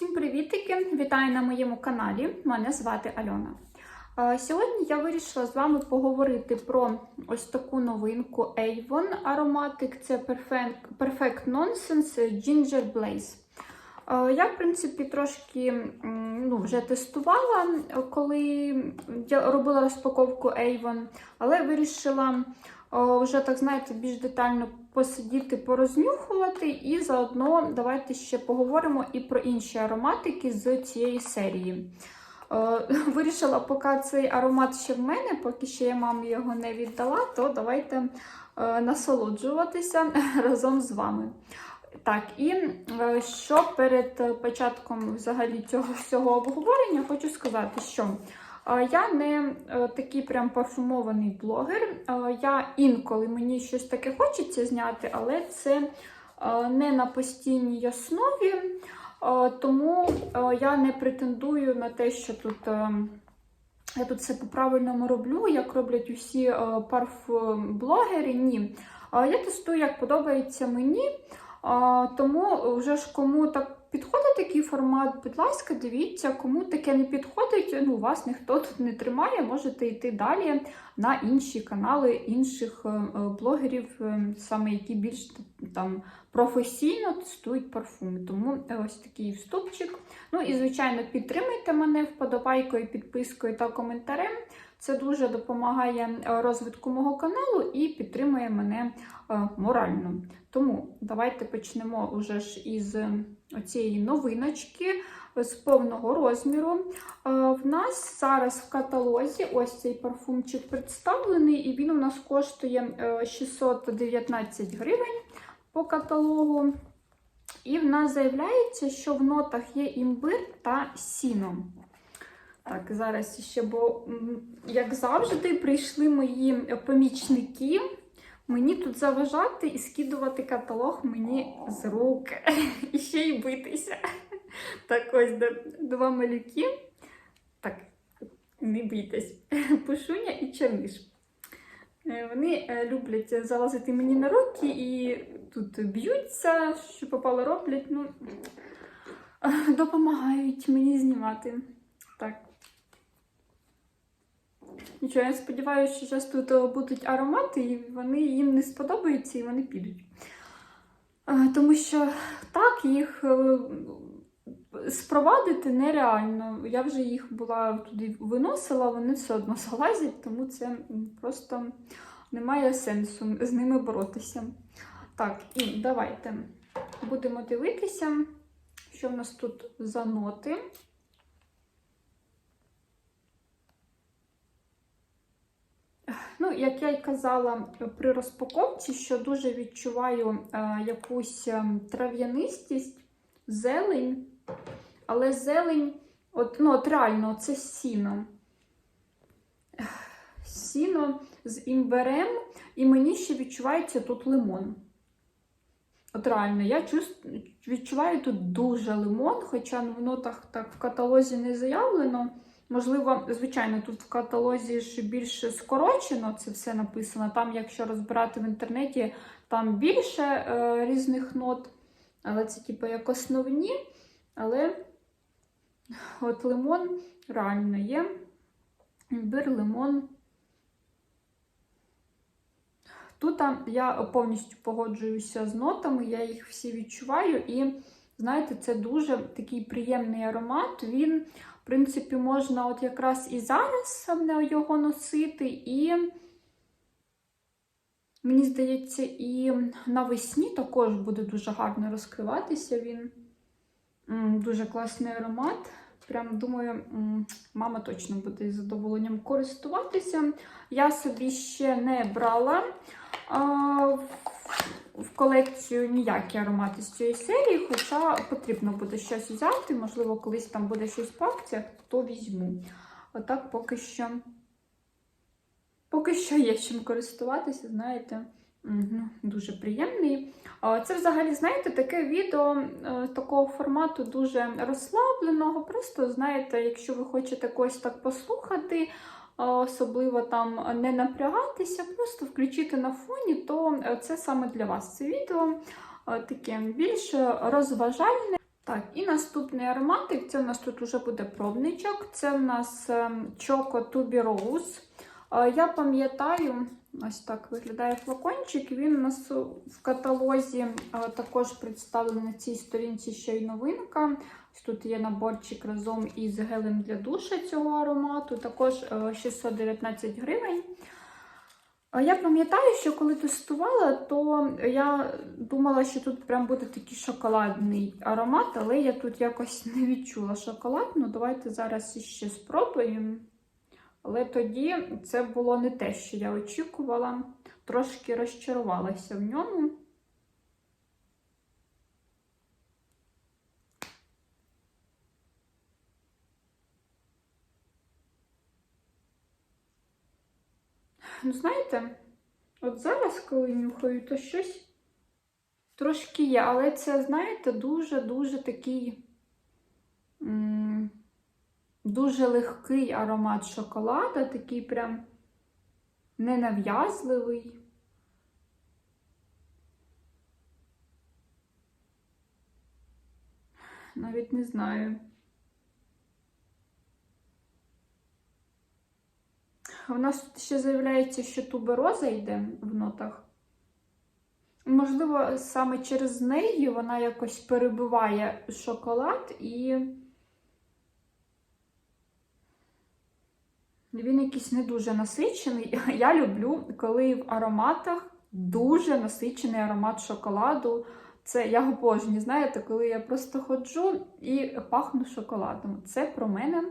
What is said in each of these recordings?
Всім привітики! Вітаю на моєму каналі. Мене звати Альона. Сьогодні я вирішила з вами поговорити про ось таку новинку Avon ароматик. Це Perfect, Nonsense Ginger Blaze. Я, в принципі, трошки ну, вже тестувала, коли я робила розпаковку Avon, але вирішила вже, так знаєте, більш детально посидіти, порознюхувати, і заодно давайте ще поговоримо і про інші ароматики з цієї серії. Е, Вирішила, поки цей аромат ще в мене, поки ще я мамі його не віддала, то давайте е, насолоджуватися разом з вами. Так, і е, що перед початком взагалі цього всього обговорення хочу сказати, що я не е, такий прям парфумований блогер. Я інколи мені щось таке хочеться зняти, але це е, не на постійній основі. Тому е, я не претендую на те, що тут я тут все по-правильному роблю, як роблять усі парфблогери. Ні. Я тестую, як подобається мені. Тому вже ж кому так підходить такий формат, будь ласка, дивіться, кому таке не підходить, ну вас ніхто тут не тримає, можете йти далі на інші канали інших е, е, блогерів, е, саме які більш там професійно тестують парфуми. Тому ось такий вступчик. Ну і звичайно, підтримайте мене вподобайкою, підпискою та коментарем. Це дуже допомагає розвитку мого каналу і підтримує мене морально. Тому давайте почнемо уже ж із цієї новиночки з повного розміру. Е, В нас зараз в каталозі ось цей парфумчик представлений, і він у нас коштує е, 619 гривень по каталогу. І в нас заявляється, що в нотах є імбир та сіно. Так, зараз ще, бо, як завжди, прийшли мої помічники. Мені тут заважати і скидувати каталог мені з рук. І ще й битися. Так, ось два малюки. Так, не бійтесь. Пушуня і черниш. Е, Вони е, люблять залазити мені на руки і тут б'ються, що попало роблять. Ну, допомагають мені знімати. Так. Нічого, я сподіваюся, що зараз тут будуть аромати, і вони їм не сподобаються, і вони підуть. Е, Тому що так, їх е, спровадити нереально. Я вже їх була туди виносила, вони все одно залазять, тому це просто немає сенсу з ними боротися. Так, і давайте будемо дивитися, що в нас тут за ноти. Ну, як я й казала при розпаковці, що дуже відчуваю е, якусь е, трав'янистість, зелень, але зелень, от, ну, от реально, це сіно. Сіно з імберем, і мені ще відчувається тут лимон. От реально, я відчуваю тут дуже лимон, хоча в нотах так в каталозі не заявлено. Можливо, звичайно, тут в каталозі ж більш скорочено це все написано. Там, якщо розбирати в інтернеті, там більше е, різних нот, але це, типу, як основні. Але от лимон реально є. Імбир, лимон. Тут я повністю погоджуюся з нотами, я їх всі відчуваю. І, знаєте, це дуже такий приємний аромат. Він принципі, можна от якраз і зараз його носити, і, мені здається, і навесні також буде дуже гарно розкриватися він. Дуже класний аромат. Прям думаю, мама точно буде із задоволенням користуватися. Я собі ще не брала в- в колекцію ніякі аромати з цієї серії, хоча потрібно буде щось взяти, можливо, колись там буде щось по акціях, то візьму. Отак поки що. Поки що є чим користуватися, знаєте, дуже приємний. Це взагалі, знаєте, таке відео е, такого формату дуже розслабленого. Просто, знаєте, якщо ви хочете когось так послухати, особливо там не напрягатися, просто включити на фоні, то е, це саме для вас це відео. Е, Таке більш розважальне. Так, і наступний ароматик це в нас тут вже буде пробничок. Це в нас ем, Choco Rose. Е, Я пам'ятаю, ось так виглядає флакончик. Він у нас в каталозі е, також представлений на цій сторінці ще й новинка. Ось Тут є наборчик разом із гелем для душа цього аромату, також е, 619 гривень. Я пам'ятаю, що коли тестувала, то я думала, що тут прям буде такий шоколадний аромат, але я тут якось не відчула шоколад. Ну, давайте зараз ще спробуємо. Але тоді це було не те, що я очікувала. Трошки розчарувалася в ньому. Ну, знаєте, от зараз, коли нюхаю, то щось трошки є, але це, знаєте, дуже-дуже такий дуже легкий аромат шоколада, такий прям ненав'язливий. Навіть не знаю. У нас тут ще заявляється, що тубероза йде в нотах. Можливо, саме через неї вона якось перебиває шоколад і він якийсь не дуже насичений. Я люблю, коли в ароматах дуже насичений аромат шоколаду. Це я обожнюю, знаєте, коли я просто ходжу і пахну шоколадом. Це про мене.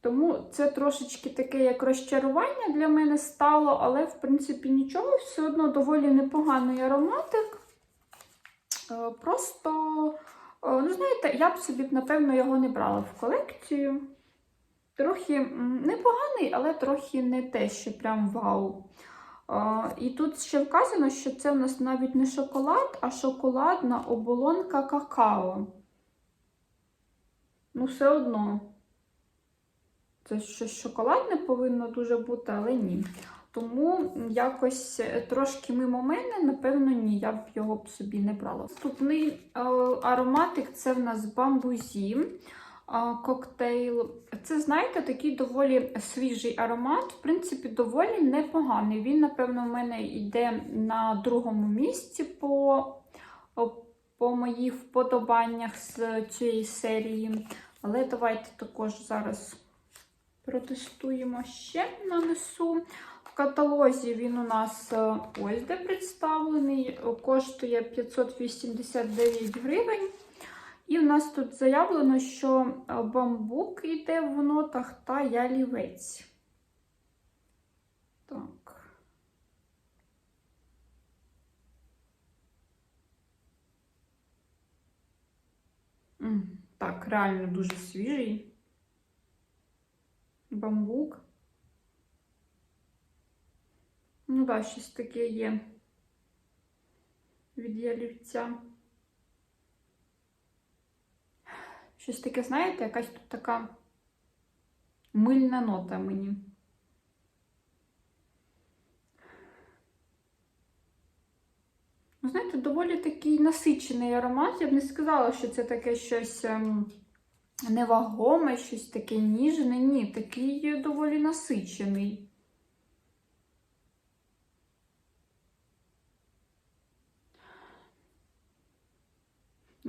Тому це трошечки таке як розчарування для мене стало, але, в принципі, нічого, все одно доволі непоганий ароматик. Е, Просто, е, ну, знаєте, я б собі, напевно, його не брала в колекцію. Трохи непоганий, але трохи не те, що прям вау. Е, І тут ще вказано, що це в нас навіть не шоколад, а шоколадна оболонка какао. Ну, все одно. Це щось шоколадне повинно дуже бути, але ні. Тому якось трошки мимо мене, напевно, ні, я б його б собі не брала. Наступний е, ароматик це в нас бамбузі е, коктейл. Це, знаєте, такий доволі свіжий аромат, в принципі, доволі непоганий. Він, напевно, в мене йде на другому місці по, по моїх вподобаннях з цієї серії. Але давайте також зараз. Протестуємо ще нанесу. В каталозі він у нас е, ось де представлений, коштує 589 гривень. І в нас тут заявлено, що бамбук йде в нотах та ялівець. Так. Так, реально дуже свіжий бамбук. Ну, так, да, щось таке є від ялівця. Щось таке, знаєте, якась тут така мильна нота мені. Ну, знаєте, доволі такий насичений аромат. Я б не сказала, що це таке щось. Ем невагоме, щось таке ніжне. Ні, такий доволі насичений.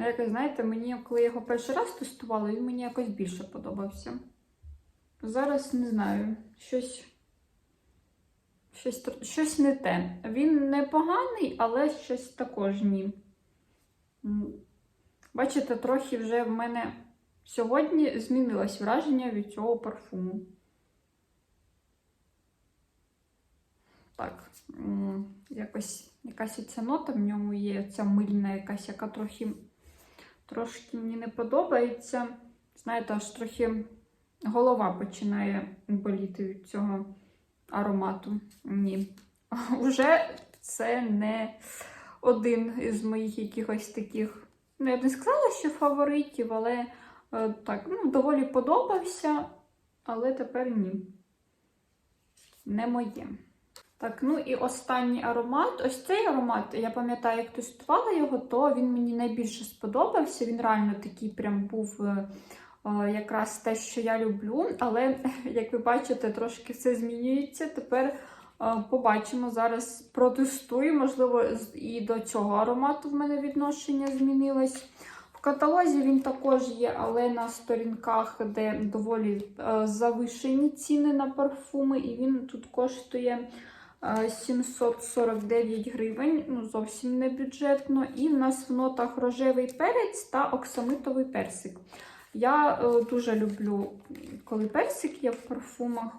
Ну, якось, знаєте, мені, коли я його перший раз тестувала, він мені якось більше подобався. Зараз не знаю, щось щось, щось не те. Він непоганий, але щось також ні. Бачите, трохи вже в мене Сьогодні змінилось враження від цього парфуму. Так, якось якась ця нота в ньому є, ця мильна якась, яка трохи трошки мені не подобається. Знаєте, аж трохи голова починає боліти від цього аромату. Ні. Уже це не один із моїх якихось таких, ну, я б не сказала, що фаворитів, але. Е, так, ну, доволі подобався, але тепер ні. Не моє. Так, ну і останній аромат. Ось цей аромат, я пам'ятаю, як тестувала його, то він мені найбільше сподобався. Він реально такий прям був е, е, якраз те, що я люблю. Але, як ви бачите, трошки все змінюється. Тепер е, побачимо, зараз протестую. Можливо, і до цього аромату в мене відношення змінилось. В каталозі він також є, але на сторінках, де доволі завишені ціни на парфуми, і він тут коштує 749 гривень, ну зовсім не бюджетно. І в нас в нотах рожевий перець та оксамитовий персик. Я е, дуже люблю, коли персик є в парфумах.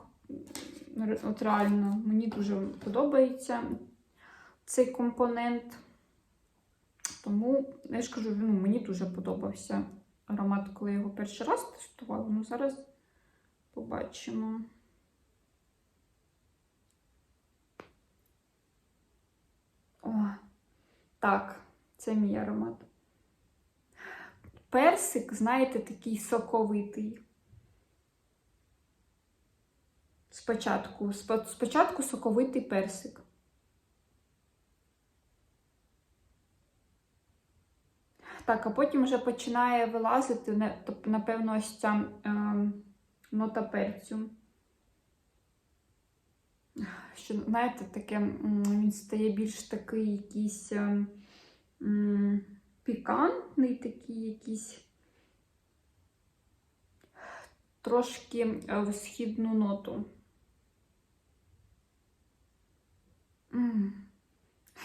От реально, мені дуже подобається цей компонент. Тому, я ж кажу, ну, мені дуже подобався аромат, коли я його перший раз тестувала. Ну, зараз побачимо. Так, це мій аромат. Персик, знаєте, такий соковитий. Спочатку, спо- спочатку соковитий персик. Так, а потім вже починає вилазити, тобто, напевно, ось ця ем, нота перцю. Що, знаєте, таке, він стає більш такий якийсь ем, м, пікантний, такий якийсь трошки е, в східну ноту.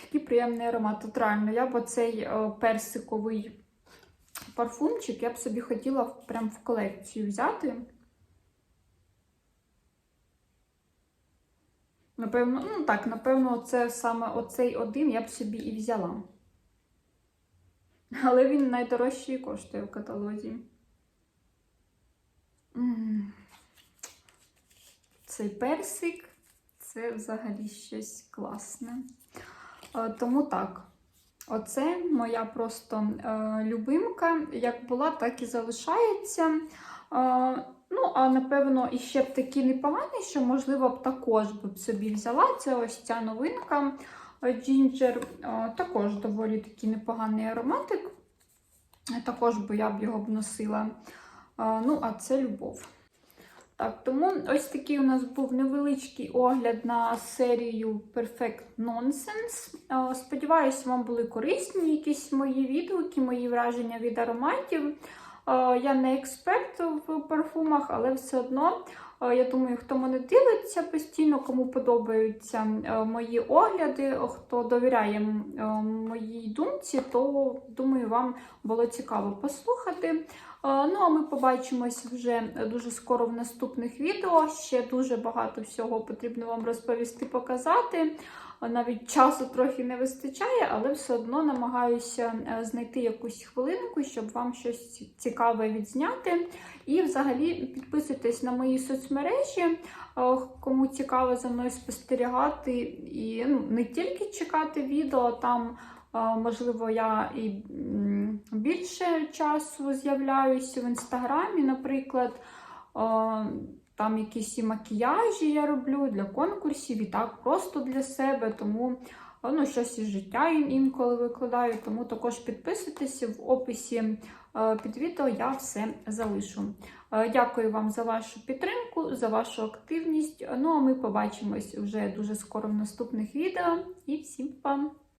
Який приємний аромат. От реально, я б оцей е, персиковий парфумчик я б собі хотіла прям в колекцію взяти. Напевно, ну так, напевно, це саме оцей один я б собі і взяла. Але він найдорожчий коштує в каталозі. Цей персик це взагалі щось класне. Е, Тому так. Оце моя просто е, любимка. Як була, так і залишається. Е, ну, а напевно, іще б такий непоганий, що, можливо, б також б собі взяла. Це ось ця новинка Ginger. Е, також доволі такий непоганий ароматик. Е, Також би я б його б носила. Е, ну, а це любов. Так, тому ось такий у нас був невеличкий огляд на серію Perfect Nonsense. Сподіваюсь, вам були корисні якісь мої відгуки, мої враження від ароматів. Е, Я не експерт в парфумах, але все одно. е, Я думаю, хто мене дивиться постійно, кому подобаються е, мої огляди, хто довіряє моїй думці, то думаю, вам було цікаво послухати. Е, Ну, а ми побачимось вже дуже скоро в наступних відео. Ще дуже багато всього потрібно вам розповісти, показати. Е, Навіть часу трохи не вистачає, але все одно намагаюся е, знайти якусь хвилинку, щоб вам щось цікаве відзняти. І взагалі підписуйтесь на мої соцмережі, е, кому цікаво за мною спостерігати і ну, не тільки чекати відео там. Можливо, я і більше часу з'являюся в інстаграмі, наприклад. Там якісь і макіяжі я роблю для конкурсів, і так просто для себе. Тому ну, щось із життя інколи викладаю. Тому також підписуйтеся в описі під відео, я все залишу. Дякую вам за вашу підтримку, за вашу активність. Ну а ми побачимось вже дуже скоро в наступних відео. І всім па!